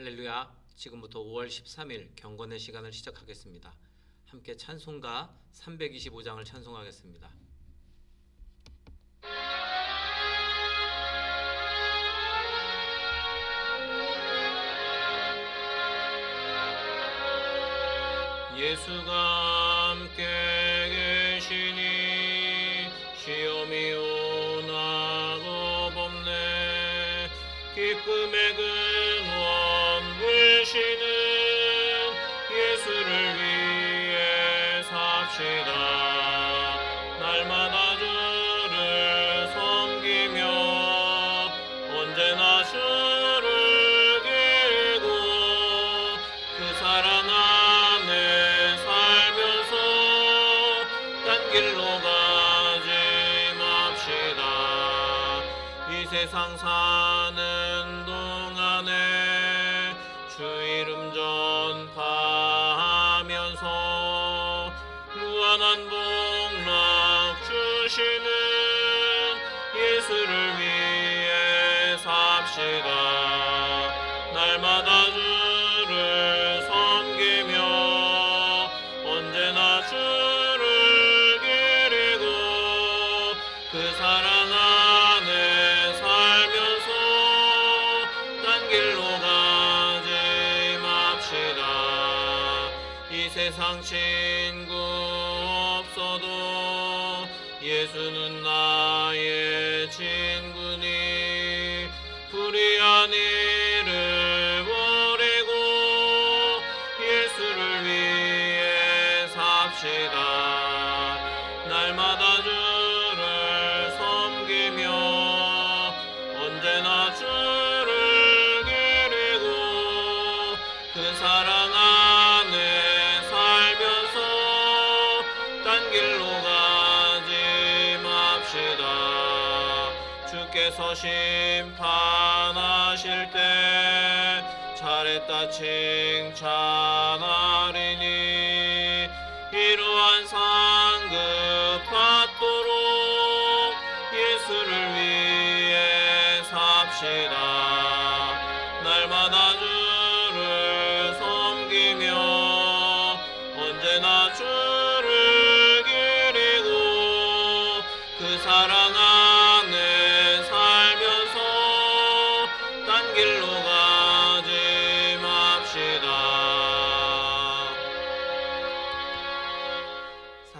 할렐루야. 지금부터 5월 13일 경건의 시간을 시작하겠습니다. 함께 찬송가 325장을 찬송하겠습니다. 예수가 함께 계시니 시험이 오나고 법네 기쁨의 근 시다 날마다 주를 섬기며 언제나 주를 기고 그 사랑 안에 살면서 딴 길로 가지 맙시다. 이 세상 사 Shele 나의 친구니 불의한 일 심판하실 때 잘했다 칭찬하리니 이러한 상급 받도록 예수를 위해 삽시다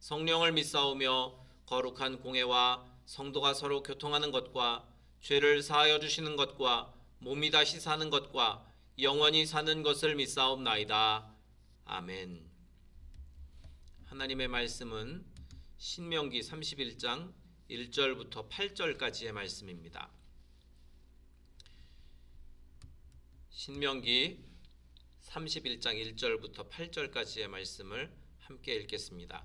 성령을 믿사오며 거룩한 공회와 성도가 서로 교통하는 것과 죄를 사하여 주시는 것과 몸이 다시 사는 것과 영원히 사는 것을 믿사옵나이다. 아멘. 하나님의 말씀은 신명기 31장 1절부터 8절까지의 말씀입니다. 신명기 31장 1절부터 8절까지의 말씀을 함께 읽겠습니다.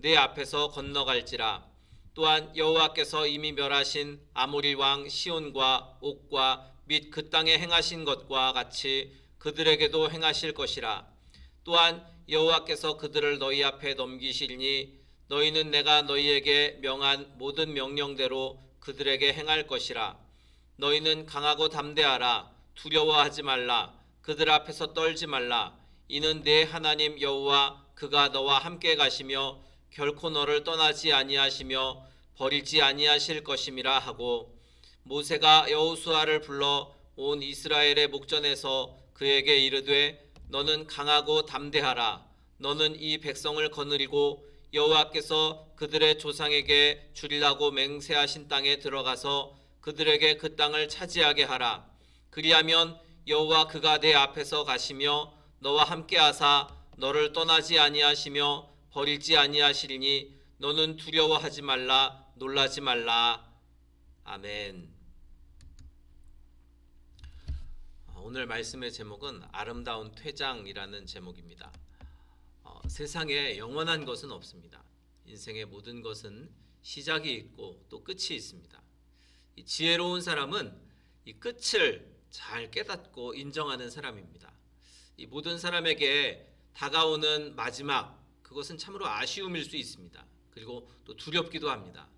내 앞에서 건너갈지라. 또한 여호와께서 이미 멸하신 아모리 왕 시온과 옥과 및 그 땅에 행하신 것과 같이 그들에게도 행하실 것이라. 또한 여호와께서 그들을 너희 앞에 넘기시리니 너희는 내가 너희에게 명한 모든 명령대로 그들에게 행할 것이라. 너희는 강하고 담대하라. 두려워하지 말라. 그들 앞에서 떨지 말라. 이는 내 하나님 여호와 그가 너와 함께 가시며 결코 너를 떠나지 아니하시며 버리지 아니하실 것임이라 하고 모세가 여호수아를 불러 온 이스라엘의 목전에서 그에게 이르되 너는 강하고 담대하라. 너는 이 백성을 거느리고 여호와께서 그들의 조상에게 주리라고 맹세하신 땅에 들어가서 그들에게 그 땅을 차지하게 하라. 그리하면 여호와 그가 내 앞에서 가시며 너와 함께하사 너를 떠나지 아니하시며 버리지 아니하시리니 너는 두려워하지 말라 놀라지 말라 아멘. 어, 오늘 말씀의 제목은 아름다운 퇴장이라는 제목입니다. 어, 세상에 영원한 것은 없습니다. 인생의 모든 것은 시작이 있고 또 끝이 있습니다. 이 지혜로운 사람은 이 끝을 잘 깨닫고 인정하는 사람입니다. 이 모든 사람에게 다가오는 마지막 그것은 참으로 아쉬움일 수 있습니다. 그리고 또 두렵기도 합니다.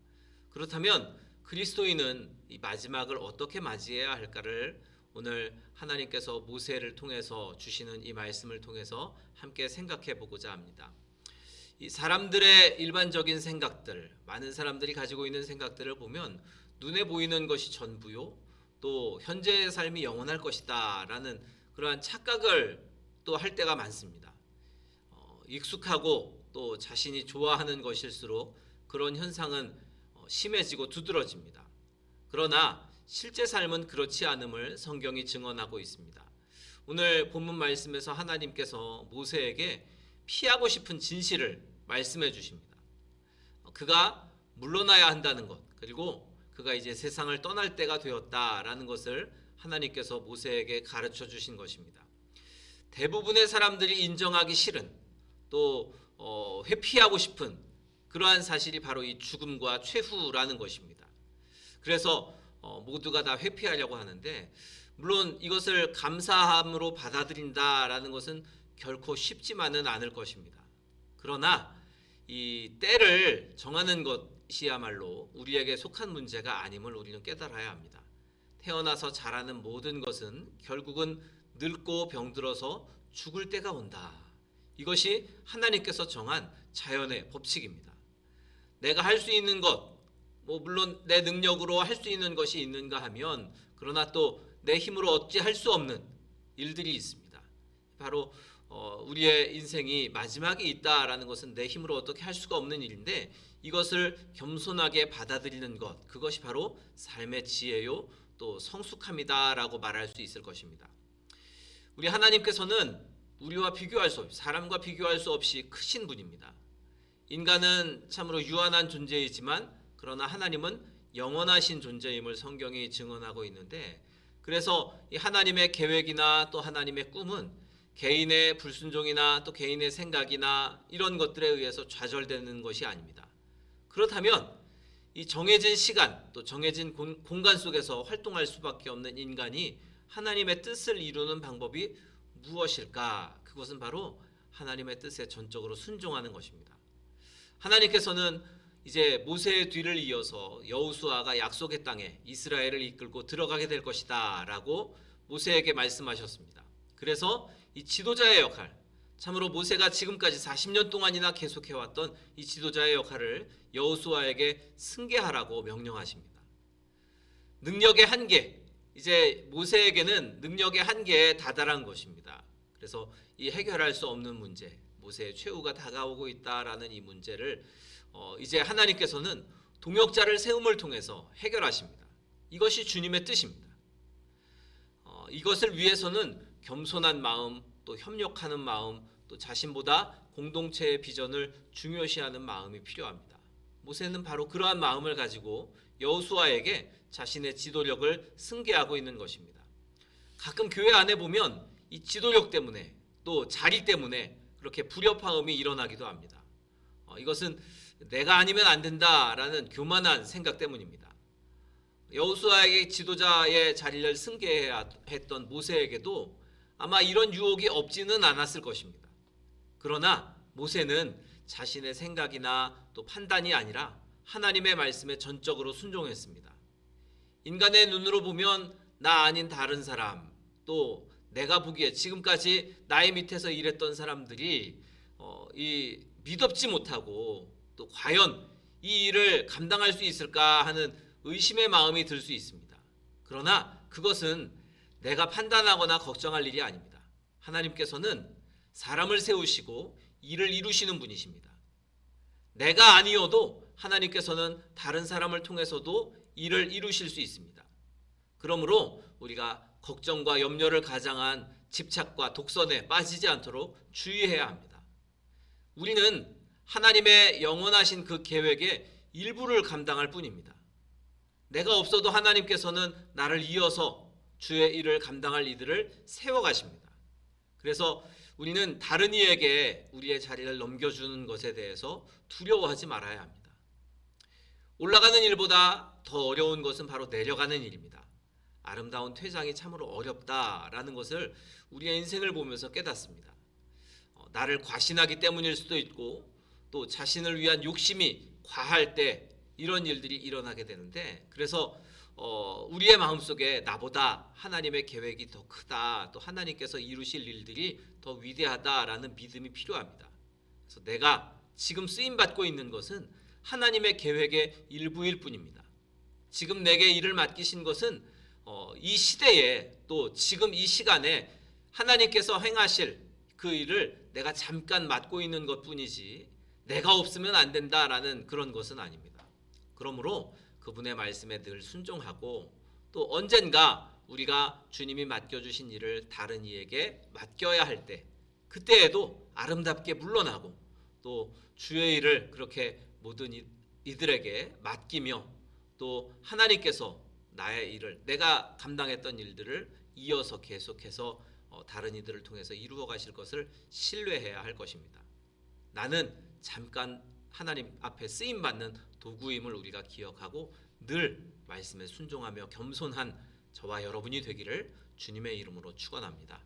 그렇다면 그리스도인은 이 마지막을 어떻게 맞이해야 할까를 오늘 하나님께서 모세를 통해서 주시는 이 말씀을 통해서 함께 생각해 보고자 합니다. 이 사람들의 일반적인 생각들, 많은 사람들이 가지고 있는 생각들을 보면 눈에 보이는 것이 전부요, 또 현재의 삶이 영원할 것이다라는 그러한 착각을 또 할 때가 많습니다. 어, 익숙하고 또 자신이 좋아하는 것일수록 그런 현상은 어, 심해지고 두드러집니다. 그러나 실제 삶은 그렇지 않음을 성경이 증언하고 있습니다. 오늘 본문 말씀에서 하나님께서 모세에게 피하고 싶은 진실을 말씀해 주십니다. 어, 그가 물러나야 한다는 것, 그리고 그가 이제 세상을 떠날 때가 되었다라는 것을 하나님께서 모세에게 가르쳐 주신 것입니다. 대부분의 사람들이 인정하기 싫은 또 어, 회피하고 싶은 그러한 사실이 바로 이 죽음과 최후라는 것입니다. 그래서 어, 모두가 다 회피하려고 하는데 물론 이것을 감사함으로 받아들인다라는 것은 결코 쉽지만은 않을 것입니다. 그러나 이 때를 정하는 것이야말로 우리에게 속한 문제가 아님을 우리는 깨달아야 합니다. 태어나서 자라는 모든 것은 결국은 늙고 병들어서 죽을 때가 온다. 이것이 하나님께서 정한 자연의 법칙입니다. 내가 할 수 있는 것, 뭐 물론 내 능력으로 할 수 있는 것이 있는가 하면 그러나 또 내 힘으로 어찌 할 수 없는 일들이 있습니다. 바로 어, 우리의 인생이 마지막이 있다라는 것은 내 힘으로 어떻게 할 수가 없는 일인데 이것을 겸손하게 받아들이는 것 그것이 바로 삶의 지혜요 또 성숙함이다라고 말할 수 있을 것입니다. 우리 하나님께서는 우리와 비교할 수 없이 사람과 비교할 수 없이 크신 분입니다. 인간은 참으로 유한한 존재이지만 그러나 하나님은 영원하신 존재임을 성경이 증언하고 있는데 그래서 이 하나님의 계획이나 또 하나님의 꿈은 개인의 불순종이나 또 개인의 생각이나 이런 것들에 의해서 좌절되는 것이 아닙니다. 그렇다면 이 정해진 시간 또 정해진 공- 공간 속에서 활동할 수밖에 없는 인간이 하나님의 뜻을 이루는 방법이 무엇일까? 그것은 바로 하나님의 뜻에 전적으로 순종하는 것입니다. 하나님께서는 이제 모세의 뒤를 이어서 여호수아가 약속의 땅에 이스라엘을 이끌고 들어가게 될 것이다라고 모세에게 말씀하셨습니다. 그래서 이 지도자의 역할, 참으로 모세가 지금까지 40년 동안이나 계속해 왔던 이 지도자의 역할을 여호수아에게 승계하라고 명령하십니다. 능력의 한계, 이제 모세에게는 능력의 한계에 다다란 것입니다. 그래서 이 해결할 수 없는 문제, 모세의 최후가 다가오고 있다라는 이 문제를 어, 이제 하나님께서는 동역자를 세움을 통해서 해결하십니다. 이것이 주님의 뜻입니다. 어, 이것을 위해서는 겸손한 마음, 또 협력하는 마음, 또 자신보다 공동체의 비전을 중요시하는 마음이 필요합니다. 모세는 바로 그러한 마음을 가지고 여호수아에게 자신의 지도력을 승계하고 있는 것입니다. 가끔 교회 안에 보면 이 지도력 때문에 또 자리 때문에 그렇게 불협화음이 일어나기도 합니다. 어, 이것은 내가 아니면 안 된다라는 교만한 생각 때문입니다. 여호수아에게 지도자의 자리를 승계했던 모세에게도 아마 이런 유혹이 없지는 않았을 것입니다. 그러나 모세는 자신의 생각이나 또 판단이 아니라 하나님의 말씀에 전적으로 순종했습니다. 인간의 눈으로 보면 나 아닌 다른 사람 또 내가 보기에 지금까지 나의 밑에서 일했던 사람들이 어, 이 믿업지 못하고 또 과연 이 일을 감당할 수 있을까 하는 의심의 마음이 들 수 있습니다. 그러나 그것은 내가 판단하거나 걱정할 일이 아닙니다. 하나님께서는 사람을 세우시고 일을 이루시는 분이십니다. 내가 아니어도 하나님께서는 다른 사람을 통해서도 일을 이루실 수 있습니다. 그러므로 우리가 걱정과 염려를 가장한 집착과 독선에 빠지지 않도록 주의해야 합니다. 우리는 하나님의 영원하신 그 계획의 일부를 감당할 뿐입니다. 내가 없어도 하나님께서는 나를 이어서 주의 일을 감당할 이들을 세워 가십니다. 그래서 우리는 다른 이에게 우리의 자리를 넘겨주는 것에 대해서 두려워하지 말아야 합니다. 올라가는 일보다 더 어려운 것은 바로 내려가는 일입니다. 아름다운 퇴장이 참으로 어렵다라는 것을 우리의 인생을 보면서 깨닫습니다. 어, 나를 과신하기 때문일 수도 있고 또 자신을 위한 욕심이 과할 때 이런 일들이 일어나게 되는데 그래서 어, 우리의 마음속에 나보다 하나님의 계획이 더 크다 또 하나님께서 이루실 일들이 더 위대하다라는 믿음이 필요합니다. 그래서 내가 지금 쓰임 받고 있는 것은 하나님의 계획의 일부일 뿐입니다. 지금 내게 일을 맡기신 것은 어, 이 시대에 또 지금 이 시간에 하나님께서 행하실 그 일을 내가 잠깐 맡고 있는 것 뿐이지 내가 없으면 안 된다라는 그런 것은 아닙니다. 그러므로 그분의 말씀에 늘 순종하고 또 언젠가 우리가 주님이 맡겨주신 일을 다른 이에게 맡겨야 할 때 그때에도 아름답게 물러나고 또 주의 일을 그렇게 모든 이- 이들에게 맡기며 또 하나님께서 나의 일을 내가 감당했던 일들을 이어서 계속해서 어, 다른 이들을 통해서 이루어 가실 것을 신뢰해야 할 것입니다. 나는 잠깐 하나님 앞에 쓰임 받는 도구임을 우리가 기억하고 늘 말씀에 순종하며 겸손한 저와 여러분이 되기를 주님의 이름으로 축원합니다.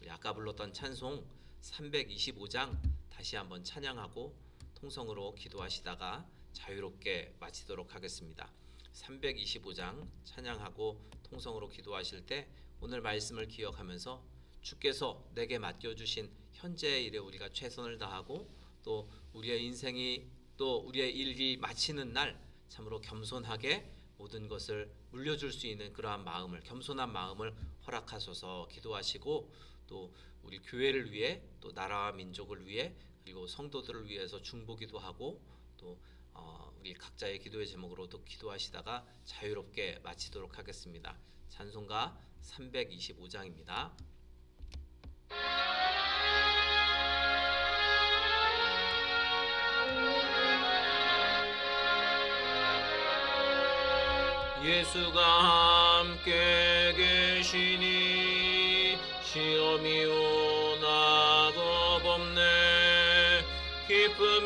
우리 아까 불렀던 찬송 325장 다시 한번 찬양하고 통성으로 기도하시다가 자유롭게 마치도록 하겠습니다. 325장 찬양하고 통성으로 기도하실 때 오늘 말씀을 기억하면서 주께서 내게 맡겨 주신 현재의 일에 우리가 최선을 다하고 또 우리의 인생이 또 우리의 일이 마치는 날 참으로 겸손하게 모든 것을 물려줄 수 있는 그러한 마음을 겸손한 마음을 허락하소서 기도하시고 또 우리 교회를 위해 또 나라와 민족을 위해 그리고 성도들을 위해서 중보기도 하고 또 어, 우리 각자의 기도의 제목으로도 기도하시다가 자유롭게 마치도록 하겠습니다. 찬송가 325장입니다. 예수가 함께 계시니 시험이 오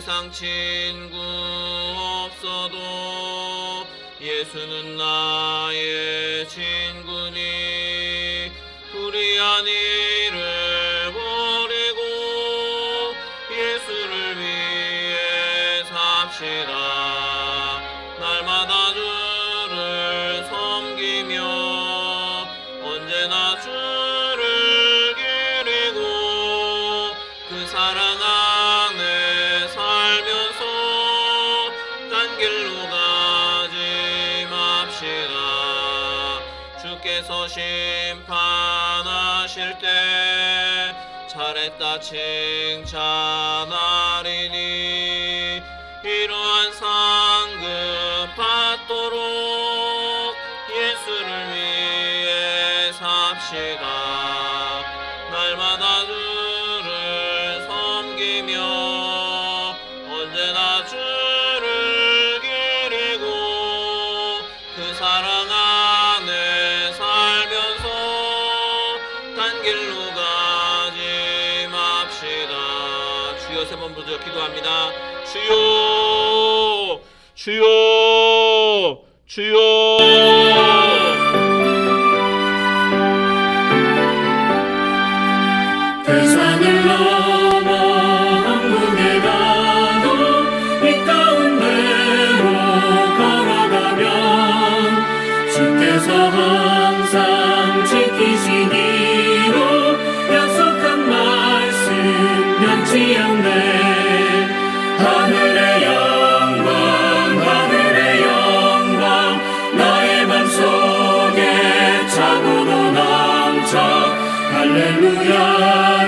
세상 친구 없어도 예수는 나의 친구니 불의한 일을 버리고 예수를 위해 삽시다. 날마다 주를 섬기며 언제나 주를 기리고 그 사랑 안에 살면서 딴 길로 가지 맙시다. 주께서 심판하실 때 잘했다 칭찬하리니 이러한 상급 받도록 예수를 위해 삽시다. 주여 주여 주여 할